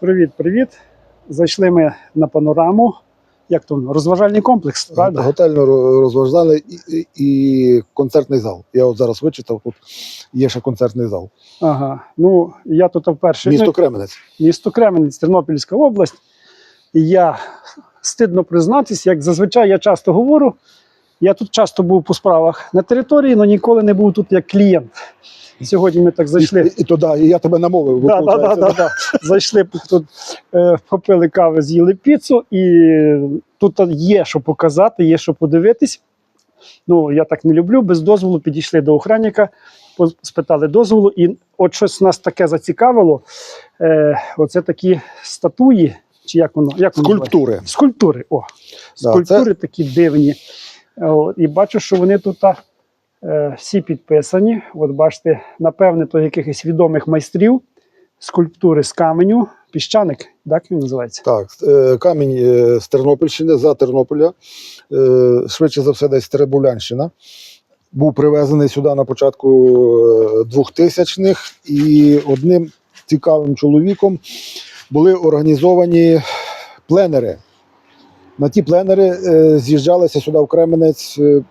Привіт, привіт. Зайшли ми на панораму. Як воно? розважальний комплекс, правда? Готельно розважали і, і, і концертний зал. Я от зараз вичитав, тут є ще концертний зал. Ага. Ну, я тут вперше. Місто ну, Кременець. місто Кременець, Тернопільська область. І я стидно признатись, як зазвичай я часто говорю. Я тут часто був по справах на території, але ніколи не був тут як клієнт. Сьогодні ми так зайшли. І, і, то, да, і я тебе намовив. Да, да, да, да, да. Зайшли тут, е, попили кави, з'їли піцу, і тут є що показати, є що подивитись. Ну, я так не люблю. Без дозволу підійшли до охранника, спитали дозволу, і от щось нас таке зацікавило. Е, оце такі статуї, чи як воно? Як воно? Скульптури. Скульптури. О, Да, скульптури такі дивні. І бачу, що вони тут е, всі підписані. От бачите, напевне, то якихось відомих майстрів. Скульптури з каменю, піщаник, так він називається? Так, е, камінь е, з Тернопільщини, за Тернополя. Е, Швидше за все, десь Теребулянщина. Був привезений сюди на початку е, 2000-х, і одним цікавим чоловіком були організовані пленери. На ті пленери е, з'їжджалися сюди в Кременець е,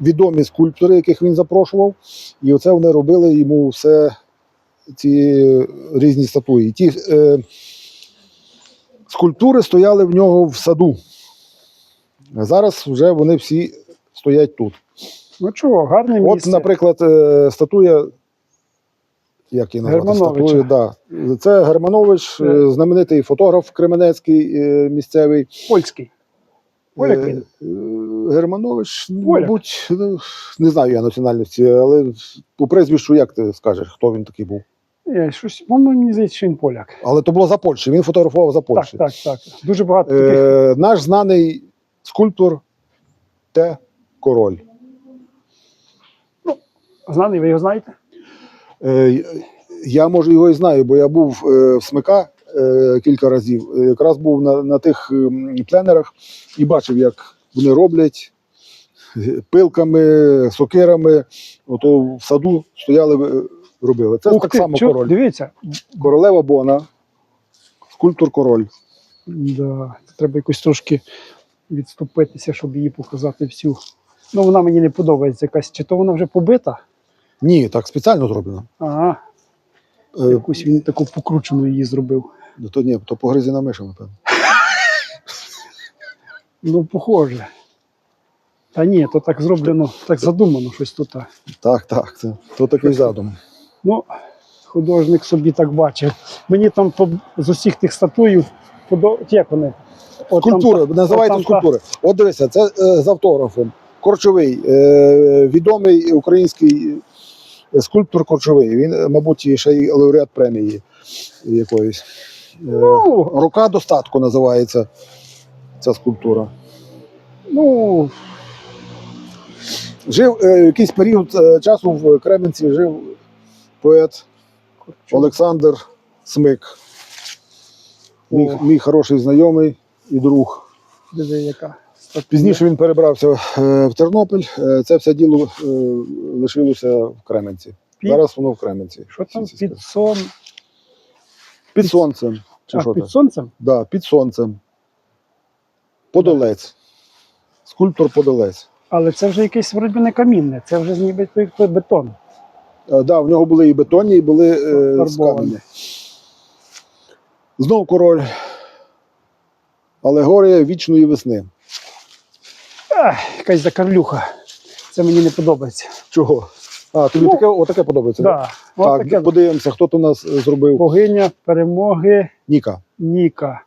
відомі скульптори, яких він запрошував. І оце вони робили йому все ці різні статуї. Ті е, скульптури стояли в нього в саду. А зараз вже вони всі стоять тут. Ну чого, гарне От, наприклад, е, статуя. Як її назвати? Статуя, да. Це Германович, знаменитий фотограф кременецький місцевий. Польський. Поляк Е, він. е, Германович, ну, Поляк. мабуть, ну, не знаю я національності, але по прізвищу, як ти скажеш, хто він такий був? Е, Щось, по-моєму, мені здається, що він поляк. Але то було за Польщі, він фотографував за Так, Польщі. так, так. Дуже багато таких. Е, наш знаний скульптор Т. Король. Знаний, ви його знаєте? Е, я може його і знаю, бо я був е, в Смика кілька разів. Е, Якраз був на, на тих ем, пленерах і бачив, як вони роблять е, пилками, сокирами. Ото в саду стояли, е, робили. Це Ух так ти, само чо- король. Дивіться, Королева Бона, скульптор король. Да, треба якось трошки відступитися, щоб її показати всю. Ну, вона мені не подобається якась. Чи то вона вже побита? Ні, так спеціально зроблено. Ага, Е, якусь він таку покручену її зробив. Ну, то ні, то погризіна миша, напевно. Ну, похоже. Та ні, то так зроблено, так задумано щось тут. Так, так, це то такий задум. Ну, художник собі так бачив. Мені там по, з усіх тих статуїв подо... як вони? От там Скульптури, та- називайте от там та- скульптури. От дивися, це е, з автографом. Корчовий, е, відомий український е, скульптор Корчовий. Він, е, мабуть, і ще й лауреат премії якоїсь. Ну, Рука достатку називається ця скульптура. ну, Жив е, якийсь період е, часу в Кременці жив поет Олександр Смик. Мій, мій хороший знайомий і друг. диви, яка. Пізніше він перебрався е, в Тернопіль. Е, Це все діло е, лишилося в Кременці. Під- Зараз воно в Кременці. Що там Всі під сон? Під сонцем. Чи А, що під сонцем? Да, під сонцем. Подолець. Скульптор Подолець. Але це вже якесь вроді не камінне, це вже ніби той- бетон. Е, Да, в нього були і бетонні, і були е, з каменю. Знов король. Алегорія вічної весни. Ах, якась закарлюха. Це мені не подобається. Чого? А, тобі Ну, таке, отаке подобається? да? Да, от Так, таке подивимося, хто то у нас е, зробив. богиня перемоги Ніка. Ніка.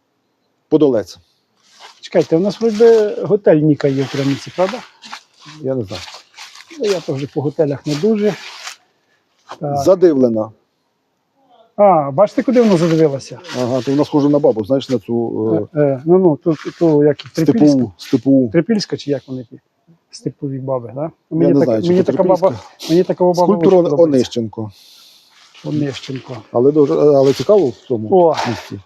Подолець. Чекайте, у нас вроді готель Ніка є в Кремниці, правда? Я не знаю. Ну, Я теж по готелях не дуже. Так. Задивлена. А, бачите, куди воно задивилося? Ага, то вона схожа на бабу, знаєш, на цю е, Е, е, ну, ну, то, то як і Трипільська. степову, степову. Трипільська чи як вони ті? Степові баби, да? Мені, так, знаю, мені така баба, мені така баба дуже подобається. Онищенко. Онищенко. Але дуже, але цікаво в цьому О, місці.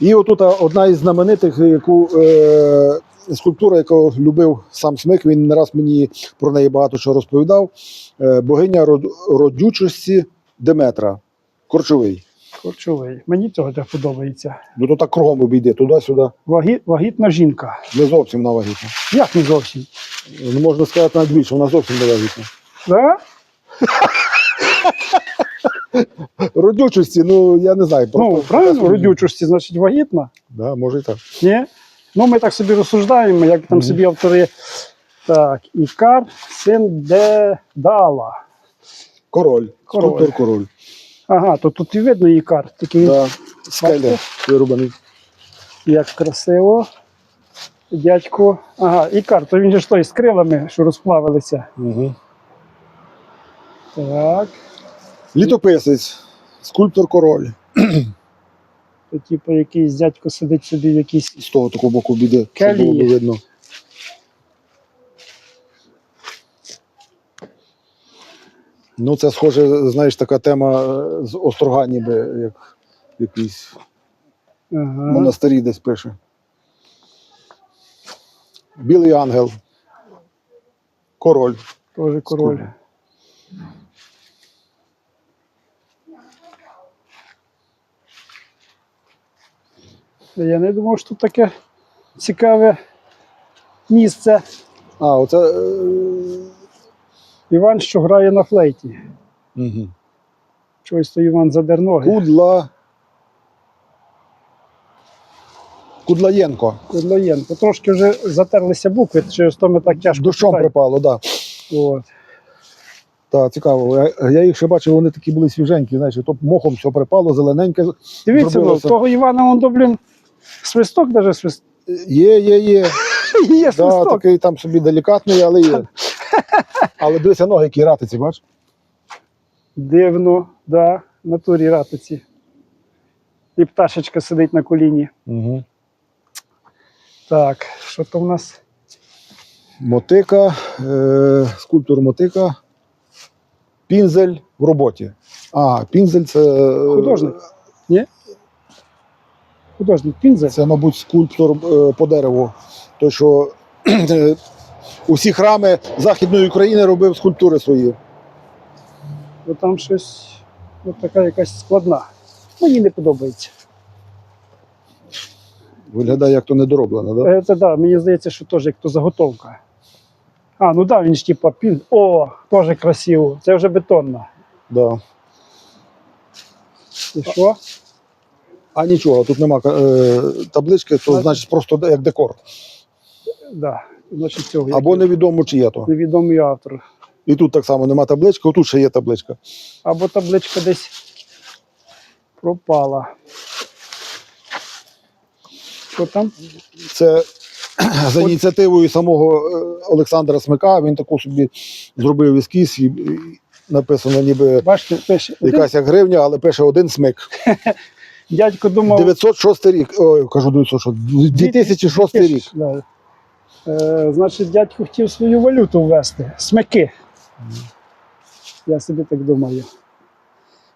І отут одна із знаменитих, яку е, скульптура, яку любив сам Смик, він не раз мені про неї багато що розповідав. Е, богиня род- родючості Деметра. Корчовий. Харчовий. Мені цього так подобається. Ну то так кругом обійди, туди-сюди. Вагі, вагітна жінка. Не зовсім на вагітна. Як не зовсім? Ну, можна сказати навіть більше, вона зовсім вагітна. Да? Родючості, ну я не знаю. Ну, просто- правильно, родючості, значить вагітна. Да, може і так. Ні? Ну, ми так собі розсуждаємо, як там собі автори. Так, Ікар, син Дедала. Король. Король. Скульптор король. Ага, то тут і видно Ікар. Тільки він Да. Скеля вирубаний. як красиво. Дядько. Ага, Ікар, то він же ж той з крилами, що розплавилися. Угу. Так. Літописець, скульптор король. То, типу, якийсь дядько сидить собі в якійсь. З того такого боку біди, щоб було б видно. Ну, це схоже, знаєш, така тема е, з острога, ніби як якийсь Ага. монастирі десь пише. Білий ангел. Король. Теж король. Скульптор. Я не думав, що тут таке цікаве місце. А, оце. Е... Іван, що грає на флейті. Угу. Чогось то Іван задер ноги. Кудла. Кудлаєнко. Кудлоєнко. Трошки вже затерлися букви, через то ми так тяжко. Дощом читаємо. припало, так. Да. От. Так, цікаво. Я, я їх ще бачив, вони такі були свіженькі, знаєш, то мохом все припало, зелененьке. Дивіться, ну, того Івана, он, блін, свисток даже свист... Є, є, є. Є Да, такий там собі делікатний, але є. Але дивися ноги, які ратиці, бач? Дивно, да, в натурі ратиці. І пташечка сидить на коліні. Угу. Так, що то в нас? Мотика, е, скульптор мотика. Пінзель в роботі. А, пінзель це. е, Художник. Ні? Художник Пінзель. Це, мабуть, скульптор е, по дереву. Той, що е, усі храми Західної України робив скульптури свої. Бо там щось от така якась складна. Мені не подобається. Виглядає, як то недороблено, так? Да? Це да, мені здається, що теж як то заготовка. А, ну да, він ж типа пін. О, теж красиво. Це вже бетонна. Да. І що? А нічого, тут нема е, таблички, то Значить- значить просто як декор. Да. Значить, цього Або як- невідомо, чи є то. невідомий автор. І тут так само нема таблички, отут ще є табличка. Або табличка десь пропала. Що там? Це за ініціативою самого е, Олександра Смика. Він таку собі зробив ескіз і, і написано ніби Бачите, пише. якась як гривня, але пише один смик. Дядько думав. 906 рік. Ой, кажу 906, 2006 рік. Да. Е, значить, дядько хотів свою валюту ввести. Смики. Я собі так думаю.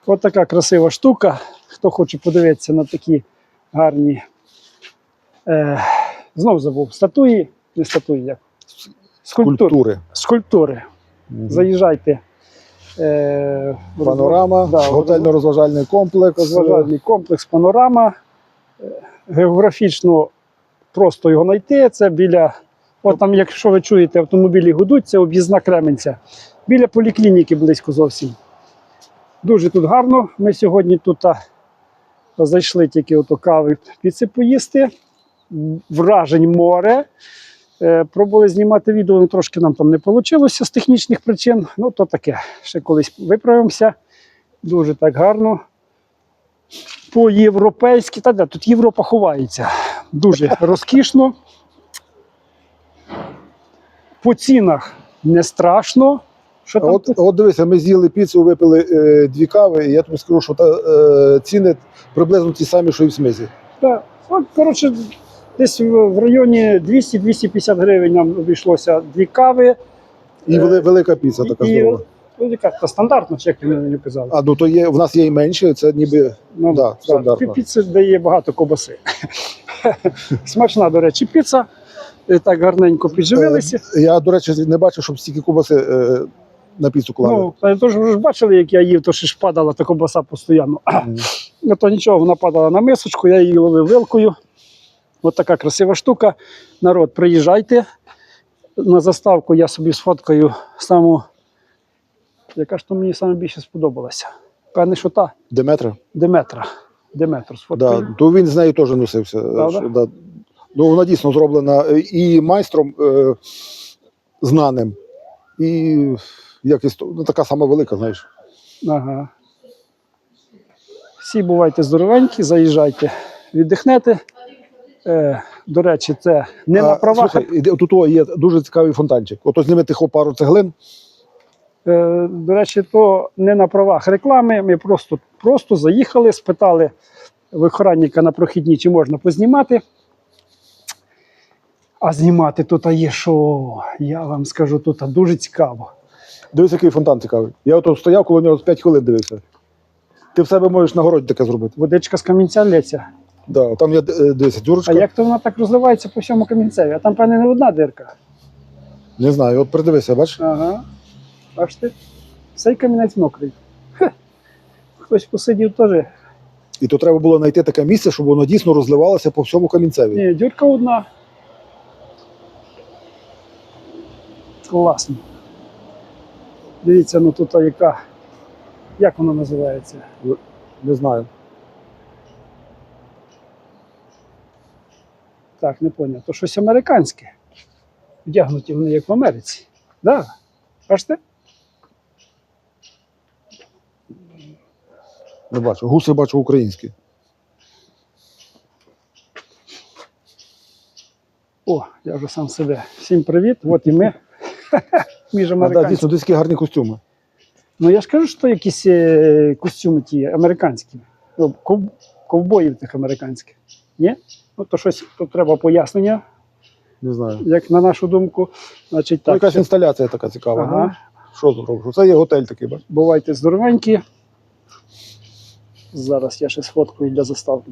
От така красива штука. Хто хоче подивитися на такі гарні. Е, знов забув. Статуї, не статуї, як. Скульптури. Культури. Скульптури. Мгм. Заїжджайте. Е, Панорама, да, готельно-розважальний комплекс. розважальний комплекс Панорама. Е, Географічно просто його знайти. Це біля, от там, якщо ви чуєте, автомобілі гудуть, це об'їзна Кременця. Біля поліклініки близько зовсім. Дуже тут гарно. Ми сьогодні тут зайшли тільки ото кави піци поїсти. Вражень море. Е, Пробували знімати відео, але трошки нам там не вийшло з технічних причин. Ну, то таке. Ще колись виправимося. Дуже так гарно по-європейськи. Та де, тут Європа ховається. Дуже розкішно. По цінах не страшно. Що там? От, от дивися, ми з'їли піцу, випили е, дві кави, і я тобі скажу, що та, е, ціни приблизно ті самі, що і в смизі. Та, от, коротше, десь в, районі 200-250 гривень нам обійшлося дві кави. І Е, вели- велика піца така і, здорова. ну, яка, та стандартна, чи як мені казав. А ну то є, в нас є і менше, це ніби Ну, да, так, стандартно. пі- Піци дає багато ковбаси. Смачна, до речі, піца. І Так гарненько підживилися. Е, Я, до речі, не бачив, щоб стільки кубаси е, на піцу клали. Ну, та то ж ви ж бачили, як я їв, то ще ж падала та ковбаса постійно. Ну то нічого, вона падала на мисочку, я її ловив вилкою. От така красива штука. Народ, приїжджайте. На заставку я собі сфоткаю саму, яка ж то мені саме більше сподобалася. Певне, що та Деметра. Деметра. Деметру сфоткаю. Да, то він з нею теж носився. Правда? Що, да. Ну, вона дійсно зроблена е, і майстром е, знаним, і якось ну, така сама велика, знаєш. Ага. Всі бувайте здоровенькі, заїжджайте, віддихнете. Е, до речі, це не на правах. Слухай, тут є дуже цікавий фонтанчик. Ото зніми тихо пару цеглин. Е, до речі, то не на правах реклами. Ми просто, просто заїхали, спитали в охранника на прохідній, чи можна познімати. А знімати тут є що, я вам скажу, тут дуже цікаво. Дивись, який фонтан цікавий. Я ото стояв, коло нього 5 хвилин дивився. Ти в себе можеш на городі таке зробити. Водичка з камінця лється. Да, там є е, дивися, А як то вона так розливається по всьому камінцеві? А там, певне, не одна дирка. Не знаю, от придивися, бачиш? Ага. Бачите? Цей камінець мокрий. Хе. Хтось посидів теж. І то треба було знайти таке місце, щоб воно дійсно розливалося по всьому камінцеві. Ні, дюрка одна. Класно. Дивіться, ну тут яка. Як воно називається? Не знаю. Так, не поняв. То щось американське. Вдягнуті вони як в Америці. Да. Бачите? Не бачу. Гуси бачу українські. О, я вже сам себе. Всім привіт. От і ми. Між А, да, американцями. дійсно, десь такі гарні костюми. Ну я ж кажу, що якісь е, костюми ті американські. Ну, ков- ковбоїв тих американських. Ні? Ну то щось тут треба пояснення, Не знаю. як на нашу думку. Значить, Ну, так, якась ще- інсталяція така цікава. Ага. Ну, що зроблю? Це є готель такий, бач? бувайте здоровенькі. Зараз я ще сфоткаю для заставки.